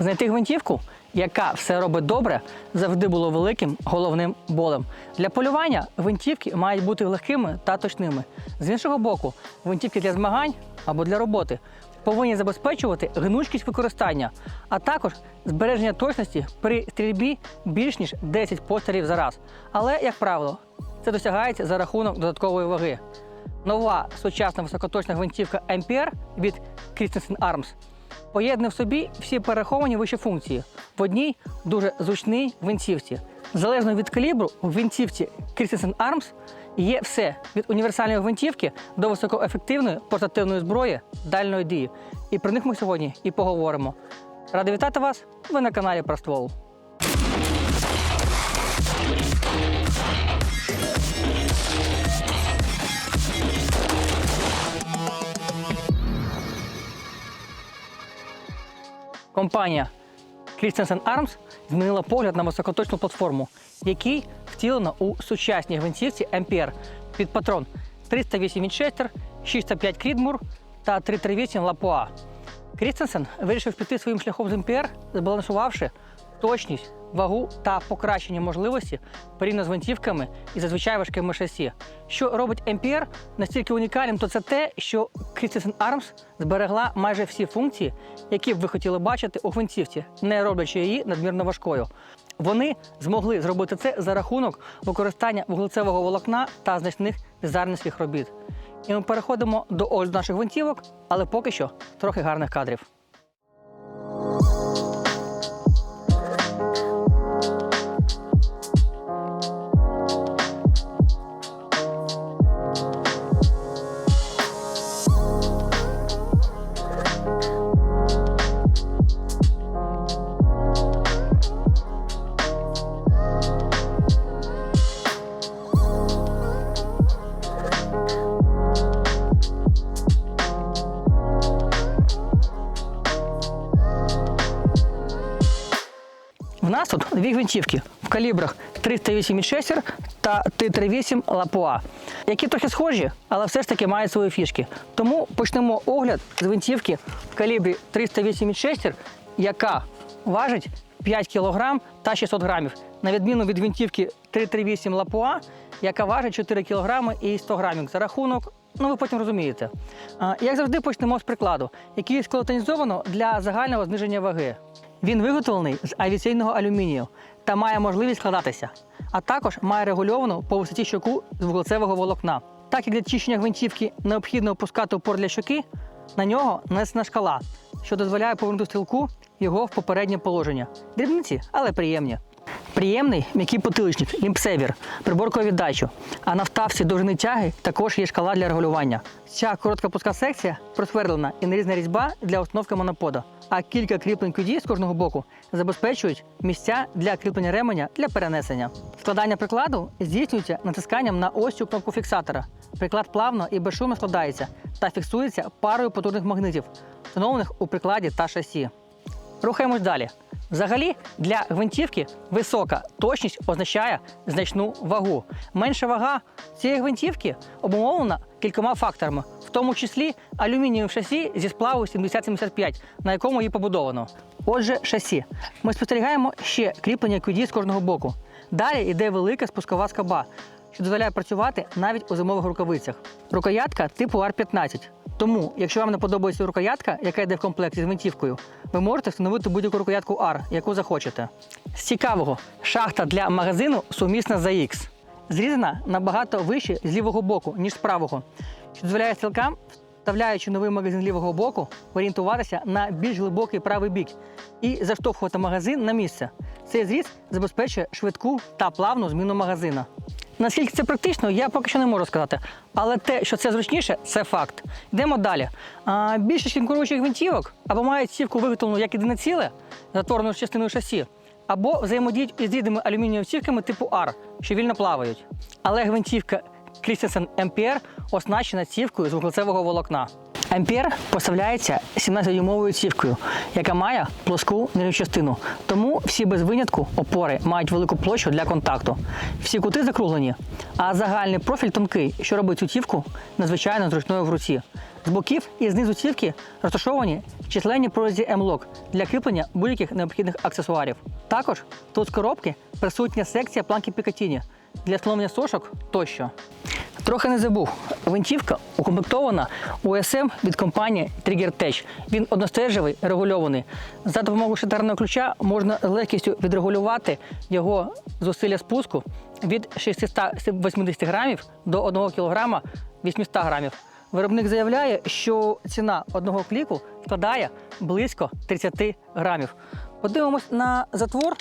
Знайти гвинтівку, яка все робить добре, завжди було великим головним болем. Для полювання гвинтівки мають бути легкими та точними. З іншого боку, гвинтівки для змагань або для роботи повинні забезпечувати гнучкість використання, а також збереження точності при стрільбі більш ніж 10 пострілів за раз. Але, як правило, це досягається за рахунок додаткової ваги. Нова сучасна високоточна гвинтівка Ampere від Christensen Arms поєднує в собі всі переховані вище функції в одній дуже зручній винтівці. Залежно від калібру, в винтівці Christensen Arms є все від універсальної гвинтівки до високоефективної портативної зброї дальної дії. І про них ми сьогодні і поговоримо. Ради вітати вас! Ви на каналі про Компанія Christensen Arms змінила погляд на високоточну платформу, який втілено у сучасній гвинтівці MPR під патрон 308 Winchester, 605 Крідмур та 338 Лапуа. Крістенсен вирішив піти своїм шляхом з МПР, збалансувавши точність, вагу та покращення можливості порівняно з гвинтівками і зазвичай важкими шасі. Що робить МПР настільки унікальним, то це те, що Christensen Arms зберегла майже всі функції, які б ви хотіли бачити у гвинтівці, не роблячи її надмірно важкою. Вони змогли зробити це за рахунок використання вуглецевого волокна та значних дизайнерських робіт. І ми переходимо до огляду наших гвинтівок, але поки що трохи гарних кадрів. Тут дві гвинтівки в калібрах 308 Winchester та 338 Лапуа, які трохи схожі, але все ж таки мають свої фішки. Тому почнемо огляд з гвинтівки в калібрі 308 Winchester, яка важить 5 кг та 600 грамів, на відміну від гвинтівки 338 Лапуа, яка важить 4 кг і 100 грамів за рахунок. Ну, ви потім розумієте. Як завжди, почнемо з прикладу, який сколотонізовано для загального зниження ваги. Він виготовлений з авіаційного алюмінію та має можливість складатися, а також має регульовану по висоті щоку з вуглецевого волокна. Так як для чищення гвинтівки необхідно опускати упор для щоки, на нього нанесена шкала, що дозволяє повернути стрілку його в попереднє положення. Дрібниці, але приємні. Приємний м'який потиличник, лімпсевір, приборкою віддачу. А на вставці довжини тяги також є шкала для регулювання. Ця коротка пуска секція просверлена і нарізна різьба для установки монопода. А кілька кріплень QD з кожного боку забезпечують місця для кріплення ременя для перенесення. Складання прикладу здійснюється натисканням на ось цю кнопку фіксатора. Приклад плавно і безшумно складається та фіксується парою потужних магнитів, встановлених у прикладі та шасі. Рухаємось далі. Взагалі, для гвинтівки висока точність означає значну вагу. Менша вага цієї гвинтівки обумовлена кількома факторами, в тому числі алюмінієвим шасі зі сплаву 7075, на якому її побудовано. Отже, шасі. Ми спостерігаємо ще кріплення QD з кожного боку. Далі йде велика спускова скоба, що дозволяє працювати навіть у зимових рукавицях. Рукоятка типу R15. Тому, якщо вам не подобається рукоятка, яка йде в комплекті з гвинтівкою, ви можете встановити будь-яку рукоятку R, яку захочете. З цікавого, шахта для магазину сумісна з AX. Зрізана набагато вище з лівого боку, ніж з правого, що дозволяє стрілкам, вставляючи новий магазин лівого боку, орієнтуватися на більш глибокий правий бік і заштовхувати магазин на місце. Цей зріз забезпечує швидку та плавну зміну магазина. Наскільки це практично, я поки що не можу сказати. Але те, що це зручніше, це факт. Йдемо далі. А, більшість конкуруючих гвинтівок або мають сівку виготовлену як єдине ціле, затворену частиною шасі, або взаємодіють із рідними алюмінієвими сівками типу R, що вільно плавають. Але гвинтівка Christensen MPR оснащена цівкою з вуглецевого волокна. Ампер поставляється 17-дюймовою цівкою, яка має плоску частину. Тому всі без винятку опори мають велику площу для контакту. Всі кути закруглені, а загальний профіль тонкий, що робить цю цівку надзвичайно зручною в руці. З боків і знизу цівки розташовані численні прорізі М-лок для кріплення будь-яких необхідних аксесуарів. Також тут з коробки присутня секція планки Пікатіні для встановлення сошок тощо. Трохи не забув. Винтівка укомплектована УСМ від компанії Trigger Tech. Він одностежевий, регульований. За допомогою шатарного ключа можна з легкістю відрегулювати його зусилля спуску від 680 грамів до 1 кг 800 грамів. Виробник заявляє, що ціна одного кліку складає близько 30 грамів. Подивимось на затвор,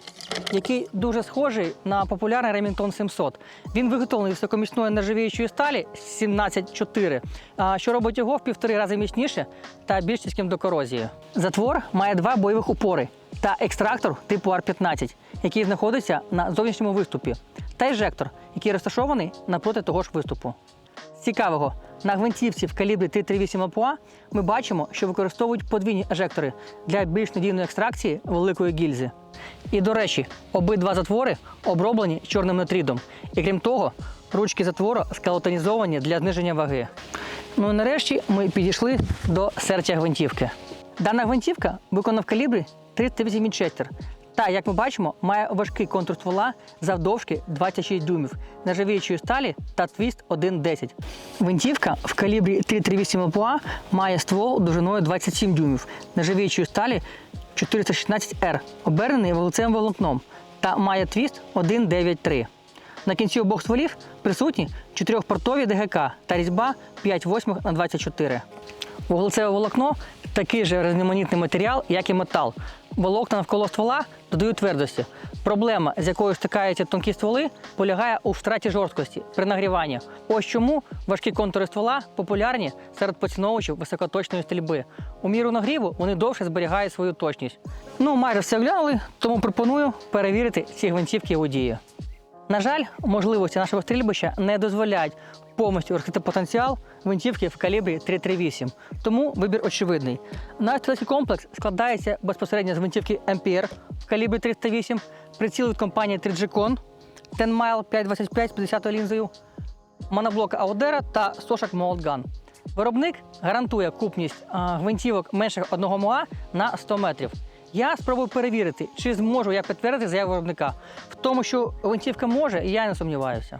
який дуже схожий на популярний Remington 700. Він виготовлений з високоміцної нержавіючої сталі 174, а, що робить його в півтори рази міцніше та більш стійким до корозії. Затвор має два бойових упори та екстрактор типу R15, який знаходиться на зовнішньому виступі, та ежектор, який розташований напроти того ж виступу. Цікавого, на гвинтівці в калібрі 338 АПУА ми бачимо, що використовують подвійні ежектори для більш надійної екстракції великої гільзи. І до речі, обидва затвори оброблені чорним нитридом. І крім того, ручки затвору скалотонізовані для зниження ваги. Ну і нарешті ми підійшли до серця гвинтівки. Дана гвинтівка виконана в калібрі 308 Вінчестер та, як ми бачимо, має важкий контур ствола завдовжки 26 дюймів, нержавіючої сталі та твіст 1.10. Винтівка в калібрі 338 ЛПА має ствол довжиною 27 дюймів, нержавіючої сталі 416R, обернений вуглецевим волокном та має твіст 1.93. На кінці обох стволів присутні чотирьохпортові ДГК та різьба 5 восьмих на 24. Вуглецеве волокно такий же різноманітний матеріал, як і метал. Волокна навколо ствола додають твердості. Проблема, з якою стикаються тонкі стволи, полягає у втраті жорсткості при нагріванні. Ось чому важкі контури ствола популярні серед поціновувачів високоточної стрільби. У міру нагріву вони довше зберігають свою точність. Ну, майже все оглянули, тому пропоную перевірити ці гвинтівки у дії. На жаль, можливості нашого стрільбища не дозволяють повністю розкрити потенціал гвинтівки в калібрі 338. Тому вибір очевидний. Наш стрілецький комплекс складається безпосередньо з гвинтівки MPR в калібрі 308, приціл від компанії 3G-Con, 10 Mile 525 з 50 лінзою, моноблока Audera та сошок Gun. Виробник гарантує купність гвинтівок менше 1 МОА на 100 метрів. Я спробую перевірити, чи зможу я підтвердити заяву виробника. В тому, що гвинтівка може, я не сумніваюся.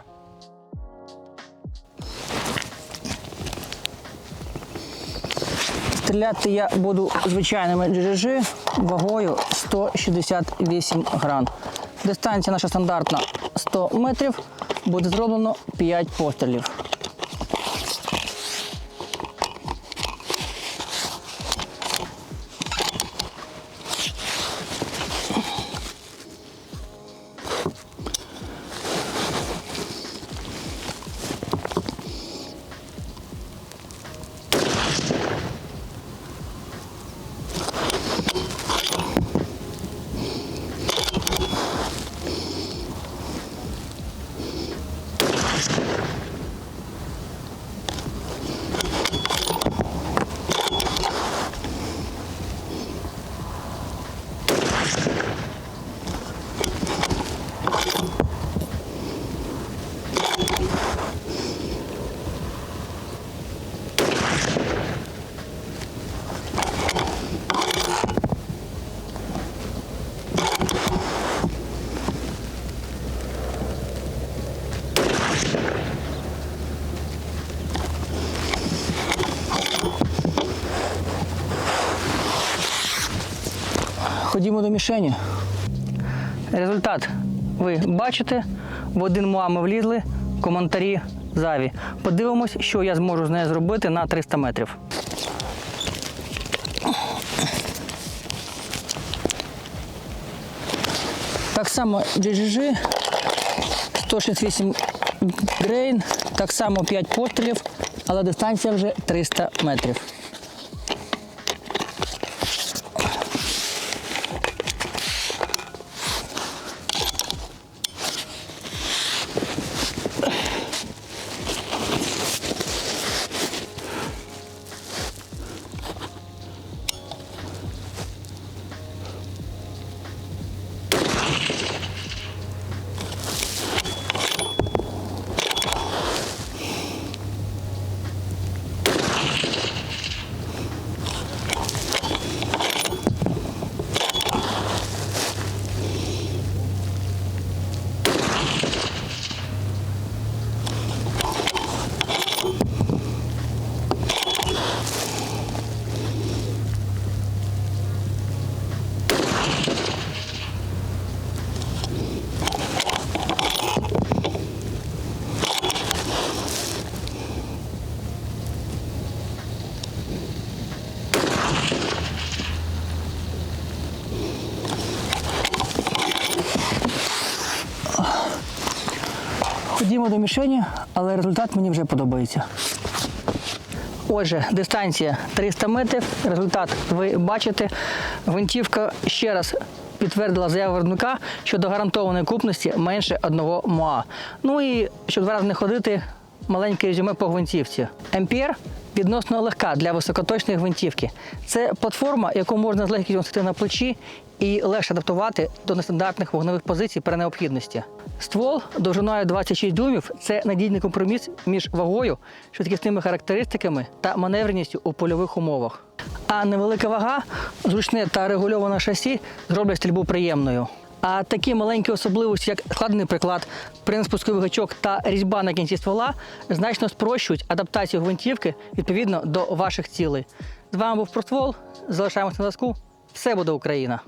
Стріляти я буду звичайними GGG вагою 168 грам. Дистанція наша стандартна 100 метрів. Буде зроблено 5 пострілів. Ходімо до мішені. Результат ви бачите. В один муа ми влізли, коментарі заві. Подивимось, що я зможу з нею зробити на 300 метрів. Так само GGG, 168 грейн, так само 5 пострілів, але дистанція вже 300 метрів. До мішені, але результат мені вже подобається. Отже, дистанція 300 метрів. Результат ви бачите. Гвинтівка ще раз підтвердила заяву виробника щодо гарантованої купності менше одного МОА. Ну і щоб два рази не ходити, маленьке резюме по гвинтівці. Емпір відносно легка для високоточної гвинтівки. Це платформа, яку можна з легкістю носити на плечі і легше адаптувати до нестандартних вогневих позицій при необхідності. Ствол довжиною 26 дюймів це надійний компроміс між вагою, швидкісними характеристиками та маневреністю у польових умовах. А невелика вага, зручне та регульоване шасі зроблять стрільбу приємною. А такі маленькі особливості, як складений приклад, принспусковий гачок та різьба на кінці ствола, значно спрощують адаптацію гвинтівки відповідно до ваших цілей. З вами був Проствол. Залишаємося на зв'язку. Все буде Україна!